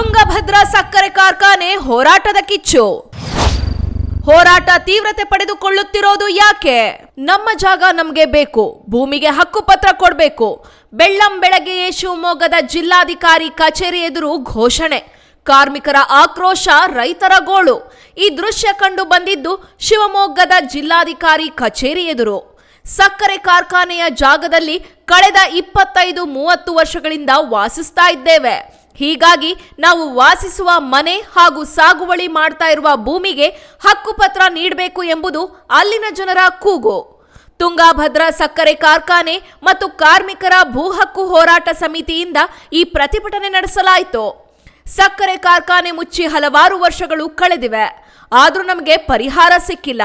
ತುಂಗಭದ್ರಾ ಸಕ್ಕರೆ ಕಾರ್ಖಾನೆ ಹೋರಾಟದ ಕಿಚ್ಚು. ಹೋರಾಟ ತೀವ್ರತೆ ಪಡೆದುಕೊಳ್ಳುತ್ತಿರೋದು ಯಾಕೆ? ನಮ್ಮ ಜಾಗ ನಮಗೆ ಬೇಕು. ಭೂಮಿಗೆ ಹಕ್ಕುಪತ್ರ ಕೊಡಬೇಕು. ಬೆಳ್ಳಂ ಬೆಳಗ್ಗೆಯೇ ಶಿವಮೊಗ್ಗದ ಜಿಲ್ಲಾಧಿಕಾರಿ ಕಚೇರಿ ಎದುರು ಘೋಷಣೆ. ಕಾರ್ಮಿಕರ ಆಕ್ರೋಶ ರೈತರ ಗೋಳು. ಈ ದೃಶ್ಯ ಕಂಡು ಬಂದಿದ್ದು ಶಿವಮೊಗ್ಗದ ಜಿಲ್ಲಾಧಿಕಾರಿ ಕಚೇರಿ ಎದುರು. ಸಕ್ಕರೆ ಕಾರ್ಖಾನೆಯ ಜಾಗದಲ್ಲಿ ಕಳೆದ ಇಪ್ಪತ್ತೈದು ಮೂವತ್ತು ವರ್ಷಗಳಿಂದ ವಾಸಿಸ್ತಾ ಇದ್ದೇವೆ. ಹೀಗಾಗಿ ನಾವು ವಾಸಿಸುವ ಮನೆ ಹಾಗೂ ಸಾಗುವಳಿ ಮಾಡ್ತಾ ಇರುವ ಭೂಮಿಗೆ ಹಕ್ಕುಪತ್ರ ನೀಡಬೇಕು ಎಂಬುದು ಅಲ್ಲಿನ ಜನರ ಕೂಗು. ತುಂಗಾಭದ್ರಾ ಸಕ್ಕರೆ ಕಾರ್ಖಾನೆ ಮತ್ತು ಕಾರ್ಮಿಕರ ಭೂ ಹಕ್ಕು ಹೋರಾಟ ಸಮಿತಿಯಿಂದ ಈ ಪ್ರತಿಭಟನೆ ನಡೆಸಲಾಯಿತು. ಸಕ್ಕರೆ ಕಾರ್ಖಾನೆ ಮುಚ್ಚಿ ಹಲವಾರು ವರ್ಷಗಳು ಕಳೆದಿವೆ. ಆದರೂ ನಮಗೆ ಪರಿಹಾರ ಸಿಕ್ಕಿಲ್ಲ.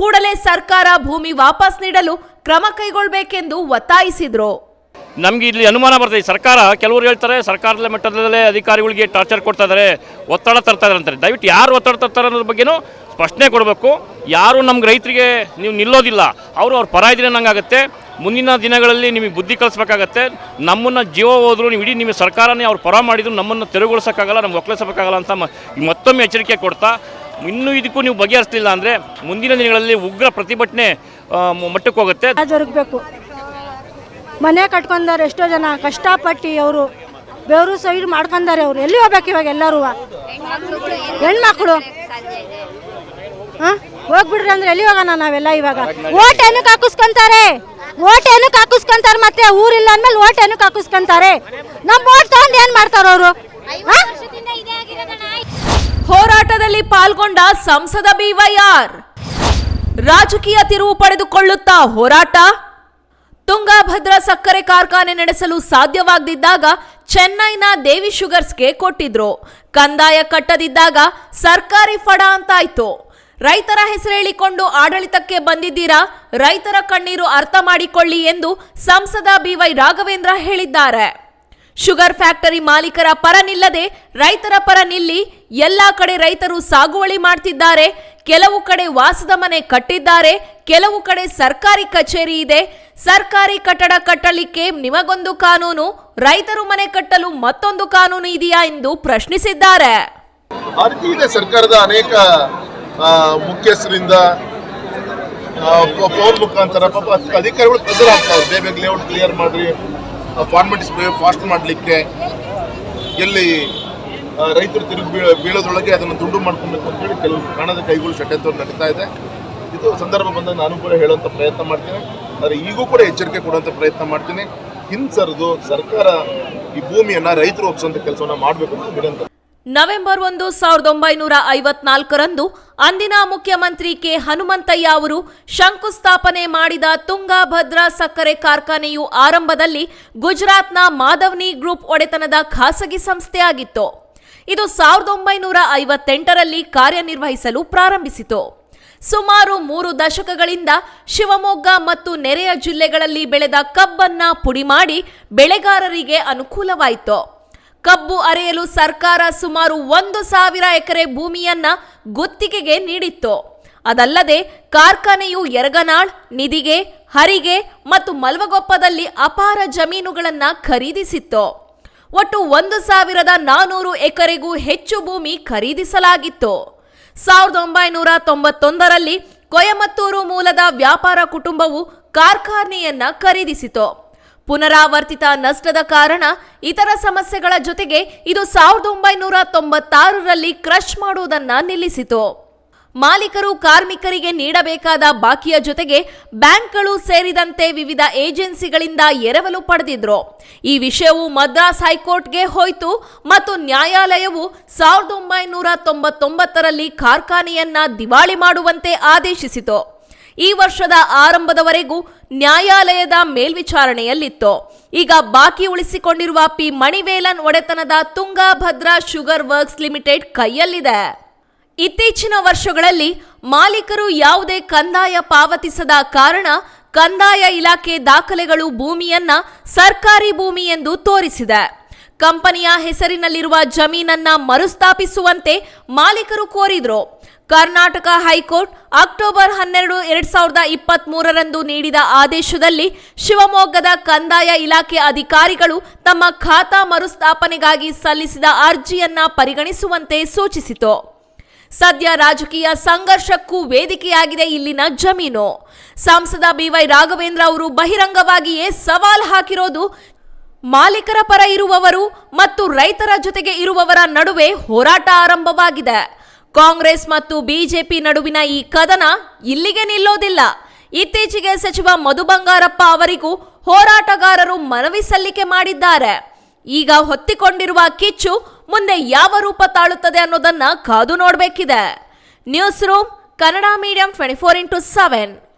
ಕೂಡಲೇ ಸರ್ಕಾರ ಭೂಮಿ ವಾಪಸ್ ನೀಡಲು ಕ್ರಮ ಕೈಗೊಳ್ಳಬೇಕೆಂದು ಒತ್ತಾಯಿಸಿದ್ರು. ನಮಗೆ ಇಲ್ಲಿ ಅನುಮಾನ ಬರ್ತದೆ. ಸರ್ಕಾರ, ಕೆಲವರು ಹೇಳ್ತಾರೆ, ಸರ್ಕಾರದ ಮಟ್ಟದಲ್ಲೇ ಅಧಿಕಾರಿಗಳಿಗೆ ಟಾರ್ಚರ್ ಕೊಡ್ತಾ ಇದ್ದಾರೆ ಒತ್ತಡ ತರ್ತಾ ಇದ್ದಾರೆ ಅಂತಾರೆ. ದಯವಿಟ್ಟು ಯಾರು ಒತ್ತಡ ತರ್ತಾರೆ ಅನ್ನೋದ್ರ ಬಗ್ಗೆನೂ ಸ್ಪಷ್ಟನೆ ಕೊಡಬೇಕು. ಯಾರು ನಮ್ಗೆ ರೈತರಿಗೆ ನೀವು ನಿಲ್ಲೋದಿಲ್ಲ, ಅವರು ಅವ್ರ ಪರ ಇದ್ರೆ ನಂಗಾಗುತ್ತೆ ಮುಂದಿನ ದಿನಗಳಲ್ಲಿ ನಿಮಗೆ ಬುದ್ಧಿ ಕಲಿಸ್ಬೇಕಾಗತ್ತೆ. ನಮ್ಮನ್ನು ಜೀವ ಹೋದ್ರು ನೀವು ಇಡೀ ನಿಮ್ಮ ಸರ್ಕಾರನೇ ಅವ್ರು ಪರ ಮಾಡಿದ್ರು, ನಮ್ಮನ್ನು ತೆರವುಗೊಳಿಸೋಕ್ಕಾಗಲ್ಲ, ನಮ್ಗೆ ಒಕ್ಕಲಿಸೋಕ್ಕಾಗಲ್ಲ ಅಂತ ಮತ್ತೊಮ್ಮೆ ಎಚ್ಚರಿಕೆ ಕೊಡ್ತಾ, ಇನ್ನೂ ಇದಕ್ಕೂ ನೀವು ಬಗೆಹರಿಸಲಿಲ್ಲ ಅಂದರೆ ಮುಂದಿನ ದಿನಗಳಲ್ಲಿ ಉಗ್ರ ಪ್ರತಿಭಟನೆ ಮಟ್ಟಕ್ಕೆ ಹೋಗುತ್ತೆ. ಮನೆ ಕಟ್ಕೊಂಡಾರೆ ಎಷ್ಟೋ ಜನ ಕಷ್ಟಪಟ್ಟು ಅವರು ಬೆವರು ಸೈಡ್ ಮಾಡ್ಕೊಂಡಾರೆ ಅವರು ಎಲ್ಲಿ ಹೋಗ್ಬೇಕು ಇವಾಗ ಎಲ್ಲರೂ? ಹೆಣ್ಮಕ್ಳು? ಹಾಂ? ಹೋಗ್ಬಿಡ್ರಿ ಅಂದ್ರೆ ಎಲ್ಲಿ ಹೋಗೋಣ ನಾವೆಲ್ಲ ಇವಾಗ? ಓಟ್ ಏನಕ್ಕೆ ಹಾಕಿಸ್ಕೊಂತಾರೆ ಓಟ್ ಏನಕ್ಕೆ ಹಾಕಿಸ್ಕೊಂತಾರೆ ಮತ್ತೆ ಊರಿಲ್ಲ ಅಂದ್ಮೇಲೆ ಓಟ್ ಏನಕ್ಕೆ ಹಾಕಿಸ್ಕೊಂತಾರೆ ನಮ್ಮ ಓಟ್ ತಗೊಂಡು ಏನು ಮಾಡ್ತಾರ ಅವರು? ಹೋರಾಟದಲ್ಲಿ ಪಾಲ್ಗೊಂಡ ಸಂಸದ ಬಿವೈಆರ್. ರಾಜಕೀಯ ತಿರುವು ಪಡೆದುಕೊಳ್ಳುತ್ತಾ ಹೋರಾಟ. ತುಂಗಾಭದ್ರಾ ಸಕ್ಕರೆ ಕಾರ್ಖಾನೆ ನಡೆಸಲು ಸಾಧ್ಯವಾಗದಿದ್ದಾಗ ಚೆನ್ನೈನ ದೇವಿ ಶುಗರ್ಸ್ಗೆ ಕೊಟ್ಟಿದ್ರು. ಕಂದಾಯ ಕಟ್ಟದಿದ್ದಾಗ ಸರ್ಕಾರಿ ಫಡ ಅಂತಾಯ್ತು. ರೈತರ ಹೆಸರೇಳಿಕೊಂಡು ಆಡಳಿತಕ್ಕೆ ಬಂದಿದ್ದೀರಾ? ರೈತರ ಕಣ್ಣೀರು ಅರ್ಥ ಮಾಡಿಕೊಳ್ಳಿ ಎಂದು ಸಂಸದ ಬಿವೈ ರಾಘವೇಂದ್ರ ಹೇಳಿದ್ದಾರೆ. ಶುಗರ್ ಫ್ಯಾಕ್ಟರಿ ಮಾಲೀಕರ ಪರ ನಿಲ್ಲದೆ ರೈತರ ಪರ ನಿಲ್ಲಿ ಎಲ್ಲ ಕಡೆ ರೈತರು ಸಾಗುವಳಿ ಮಾಡ್ತಿದ್ದಾರೆ. ಕೆಲವು ಕಡೆ ವಾಸದ ಮನೆ ಕಟ್ಟಿದ್ದಾರೆ. ಕೆಲವು ಕಡೆ ಸರ್ಕಾರಿ ಕಚೇರಿ ಇದೆ. ಸರ್ಕಾರಿ ಕಟ್ಟಡ ಕಟ್ಟಲಿಕ್ಕೆ ನಿಮಗೊಂದು ಕಾನೂನು, ರೈತರು ಮನೆ ಕಟ್ಟಲು ಮತ್ತೊಂದು ಕಾನೂನು ಇದೆಯಾ ಎಂದು ಪ್ರಶ್ನಿಸಿದ್ದಾರೆ. ಇದೆ. ಸರ್ಕಾರದ ಅನೇಕ ಮುಖ್ಯಸ್ಥರಿಂದ ಫೋನ್ ಮುಖಾಂತರ ಅಧಿಕಾರಿಗಳು ಪ್ರೆಸರ್ ಆಗ್ತಾರೆ ಬೇಗ ಲೇಔಟ್ ಕ್ಲಿಯರ್ ಮಾಡ್ರಿ ಫಾರ್ಮಾಲಿಟೀಸ್ ಫಾಸ್ಟ್ ಮಾಡಲಿಕ್ಕೆ. ಎಲ್ಲಿ ರೈತರು ತಿರುಗಿ ಬೀಳ, ಬೀಳೋದ್ರೊಳಗೆ ಅದನ್ನು ದುಡ್ಡು ಮಾಡ್ಕೊಬೇಕು ಅಂತೇಳಿ ಕೆಲವು ಕಾಣದ ಕೈಗಳು ಷಡ್ಯಂತ್ರ ನಡೀತಾ ಇದೆ. ಇದು ಸಂದರ್ಭ ಬಂದಾಗ ನಾನು ಕೂಡ ಹೇಳುವಂಥ ಪ್ರಯತ್ನ ಮಾಡ್ತೀನಿ. ಆದರೆ ಈಗೂ ಕೂಡ ಎಚ್ಚರಿಕೆ ಕೊಡುವಂಥ ಪ್ರಯತ್ನ ಮಾಡ್ತೀನಿ. ಹಿಂಸರಿದು ಸರ್ಕಾರ ಈ ಭೂಮಿಯನ್ನು ರೈತರು ಒಪ್ಪಿಸುವಂಥ ಕೆಲಸವನ್ನು ಮಾಡಬೇಕು ಅಂತ ವಿನಂತಿ. ನವೆಂಬರ್ ಒಂದು, ಸಾವಿರದ ಒಂಬೈನೂರ ಐವತ್ನಾಲ್ಕರಂದು ಅಂದಿನ ಮುಖ್ಯಮಂತ್ರಿ ಕೆ. ಹನುಮಂತಯ್ಯ ಅವರು ಶಂಕುಸ್ಥಾಪನೆ ಮಾಡಿದ ತುಂಗಾಭದ್ರಾ ಸಕ್ಕರೆ ಕಾರ್ಖಾನೆಯು ಆರಂಭದಲ್ಲಿ ಗುಜರಾತ್ನ ಮಾಧವ್ನಿ ಗ್ರೂಪ್ ಒಡೆತನದ ಖಾಸಗಿ ಸಂಸ್ಥೆಯಾಗಿತ್ತು. ಇದು ಸಾವಿರದ ಒಂಬೈನೂರ ಐವತ್ತೆಂಟರಲ್ಲಿ ಕಾರ್ಯನಿರ್ವಹಿಸಲು ಪ್ರಾರಂಭಿಸಿತು. ಸುಮಾರು ಮೂರು ದಶಕಗಳಿಂದ ಶಿವಮೊಗ್ಗ ಮತ್ತು ನೆರೆಯ ಜಿಲ್ಲೆಗಳಲ್ಲಿ ಬೆಳೆದ ಕಬ್ಬನ್ನ ಪುಡಿ ಮಾಡಿ ಬೆಳೆಗಾರರಿಗೆ ಅನುಕೂಲವಾಯಿತು. ಕಬ್ಬು ಅರೆಯಲು ಸರ್ಕಾರ ಸುಮಾರು ಒಂದು ಸಾವಿರ ಎಕರೆ ಭೂಮಿಯನ್ನ ಗುತ್ತಿಗೆಗೆ ನೀಡಿತ್ತು. ಅದಲ್ಲದೆ ಕಾರ್ಖಾನೆಯು ಯರಗನಾಳ್ ನಿಧಿಗೆ, ಹರಿಗೆ ಮತ್ತು ಮಲ್ವಗೊಪ್ಪದಲ್ಲಿ ಅಪಾರ ಜಮೀನುಗಳನ್ನು ಖರೀದಿಸಿತ್ತು. ಒಟ್ಟು ಒಂದು ಸಾವಿರದ ನಾನೂರು ಎಕರೆಗೂ ಹೆಚ್ಚು ಭೂಮಿ ಖರೀದಿಸಲಾಗಿತ್ತು. ಸಾವಿರದ ಒಂಬೈನೂರ ತೊಂಬತ್ತೊಂದರಲ್ಲಿ ಕೊಯಮತ್ತೂರು ಮೂಲದ ವ್ಯಾಪಾರ ಕುಟುಂಬವು ಕಾರ್ಖಾನೆಯನ್ನ ಖರೀದಿಸಿತು. ಪುನರಾವರ್ತಿತ ನಷ್ಟದ ಕಾರಣ ಇತರ ಸಮಸ್ಯೆಗಳ ಜೊತೆಗೆ ಇದು ಸಾವಿರದ ಒಂಬೈನೂರ ತೊಂಬತ್ತಾರರಲ್ಲಿ ಕ್ರಶ್ ಮಾಡುವುದನ್ನು ನಿಲ್ಲಿಸಿತು. ಮಾಲೀಕರು ಕಾರ್ಮಿಕರಿಗೆ ನೀಡಬೇಕಾದ ಬಾಕಿಯ ಜೊತೆಗೆ ಬ್ಯಾಂಕ್ಗಳು ಸೇರಿದಂತೆ ವಿವಿಧ ಏಜೆನ್ಸಿಗಳಿಂದ ಎರವಲು ಪಡೆದಿದ್ರು. ಈ ವಿಷಯವು ಮದ್ರಾಸ್ ಹೈಕೋರ್ಟ್ಗೆ ಹೋಯಿತು ಮತ್ತು ನ್ಯಾಯಾಲಯವು ಸಾವಿರದ ಒಂಬೈನೂರ ತೊಂಬತ್ತೊಂಬತ್ತರಲ್ಲಿ ಕಾರ್ಖಾನೆಯನ್ನ ದಿವಾಳಿ ಮಾಡುವಂತೆ ಆದೇಶಿಸಿತು. ಈ ವರ್ಷದ ಆರಂಭದವರೆಗೂ ನ್ಯಾಯಾಲಯದ ಮೇಲ್ವಿಚಾರಣೆಯಲ್ಲಿತ್ತು. ಈಗ ಬಾಕಿ ಉಳಿಸಿಕೊಂಡಿರುವ ಪಿ ಮಣಿವೇಲನ್ ಒಡೆತನದ ತುಂಗಾಭದ್ರಾ ಶುಗರ್ ವರ್ಕ್ಸ್ ಲಿಮಿಟೆಡ್ ಕೈಯಲ್ಲಿದೆ. ಇತ್ತೀಚಿನ ವರ್ಷಗಳಲ್ಲಿ ಮಾಲೀಕರು ಯಾವುದೇ ಕಂದಾಯ ಪಾವತಿಸದ ಕಾರಣ ಕಂದಾಯ ಇಲಾಖೆ ದಾಖಲೆಗಳು ಭೂಮಿಯನ್ನ ಸರ್ಕಾರಿ ಭೂಮಿ ಎಂದು ತೋರಿಸಿದೆ. ಕಂಪನಿಯ ಹೆಸರಿನಲ್ಲಿರುವ ಜಮೀನನ್ನ ಮರುಸ್ಥಾಪಿಸುವಂತೆ ಮಾಲೀಕರು ಕೋರಿದ್ರು. ಕರ್ನಾಟಕ ಹೈಕೋರ್ಟ್ ಅಕ್ಟೋಬರ್ ಹನ್ನೆರಡು ಎರಡ್ ಸಾವಿರದ ಇಪ್ಪತ್ತ್ ಮೂರರಂದು ನೀಡಿದ ಆದೇಶದಲ್ಲಿ ಶಿವಮೊಗ್ಗದ ಕಂದಾಯ ಇಲಾಖೆ ಅಧಿಕಾರಿಗಳು ತಮ್ಮ ಖಾತಾ ಮರುಸ್ಥಾಪನೆಗಾಗಿ ಸಲ್ಲಿಸಿದ ಅರ್ಜಿಯನ್ನ ಪರಿಗಣಿಸುವಂತೆ ಸೂಚಿಸಿತು. ಸದ್ಯ ರಾಜಕೀಯ ಸಂಘರ್ಷಕ್ಕೂ ವೇದಿಕೆಯಾಗಿದೆ ಇಲ್ಲಿನ ಜಮೀನು. ಸಂಸದ ಬಿವೈ ರಾಘವೇಂದ್ರ ಅವರು ಬಹಿರಂಗವಾಗಿಯೇ ಸವಾಲ್ ಹಾಕಿರೋದು ಮಾಲೀಕರ ಪರ ಇರುವವರು ಮತ್ತು ರೈತರ ಜೊತೆಗೆ ಇರುವವರ ನಡುವೆ ಹೋರಾಟ ಆರಂಭವಾಗಿದೆ. ಕಾಂಗ್ರೆಸ್ ಮತ್ತು ಬಿಜೆಪಿ ನಡುವಿನ ಈ ಕದನ ಇಲ್ಲಿಗೆ ನಿಲ್ಲೋದಿಲ್ಲ. ಇತ್ತೀಚೆಗೆ ಸಚಿವ ಮಧು ಬಂಗಾರಪ್ಪ ಅವರಿಗೂ ಹೋರಾಟಗಾರರು ಮನವಿ ಸಲ್ಲಿಕೆ ಮಾಡಿದ್ದಾರೆ. ಈಗ ಹೊತ್ತಿಕೊಂಡಿರುವ ಕಿಚ್ಚು ಮುಂದೆ ಯಾವ ರೂಪ ತಾಳುತ್ತದೆ ಅನ್ನೋದನ್ನ ಕಾದು ನೋಡಬೇಕಿದೆ. Newsroom Kannada medium twenty four into seven